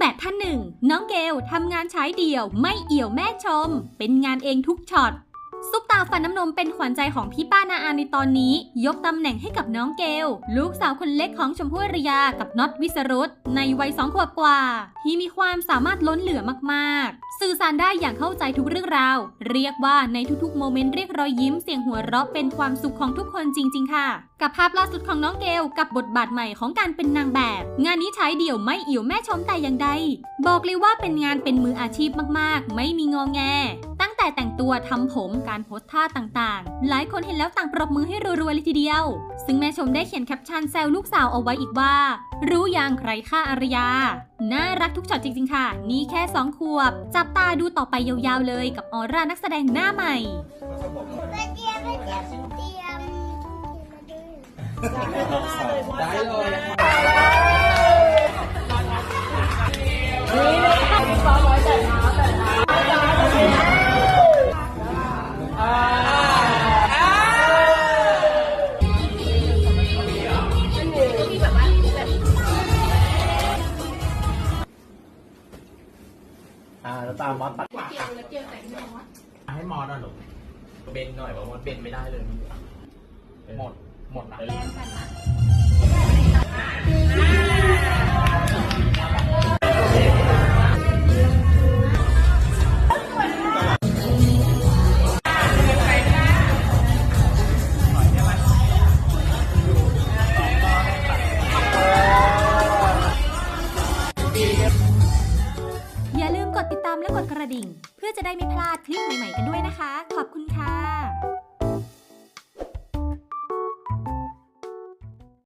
แบบท่านหนึ่ง น้องเกลทำงานใช้เดี่ยวไม่เอี่ยวแม่ชม เป็นงานเองทุกช็อต ซุปตาฟันน้ำนมเป็นขวัญใจของพี่ป้านาอาในตอนนี้ ยกตำแหน่งให้กับน้องเกล ลูกสาวคนเล็กของชมพู่อารยากับน็อตวิสรุตในวัยสองขวบกว่า ที่มีความสามารถล้นเหลือมากๆ สื่อสารได้อย่างเข้าใจทุกเรื่องราว เรียกว่าในทุกๆ โมเมนต์เรียกรอยยิ้มเสียงหัวเราะเป็นความสุขของทุกคนจริง ๆ ค่ะ กับภาพล่าสุดของน้องเกลกับบทบาทใหม่ของการเป็นนางแบบ งานนี้ใช้เดี่ยวไม่อี่วแม่ชมแต่อย่างใดบอกเลยว่าเป็นงานเป็นมืออาชีพมากๆ ไม่มีงอแงตั้ง แต่แต่งตัวทำผมการโพสท่าต่างๆ หลายคนเห็นแล้วต่างปรบมือให้รัวๆเลยทีเดียว ซึ่งแม่ชมได้เขียนแคปชั่นแซวลูกสาวเอาไว้อีกว่า รู้ยังใครฆ่าอารยา น่ารักทุกช็อตจริงๆค่ะ นี่แค่2ขวบ จับตาดูต่อไปยาวๆเลยกับออร่านักแสดงหน้าใหม่ไปเตรียมไอ่าแล้วตามมอสตัดเกียวแล้วเกี่ยวแต่งหัวให้มอดอะหลงเบนหน่อยว่ามอนเบนไม่ได้เลยหมดหมดนะแรงกันนะดีครั ดติดตามและกดกระดิ่ง เพื่อจะได้ไม่พลาดคลิปใหม่ๆกันด้วยนะคะ ขอบคุณค่ะ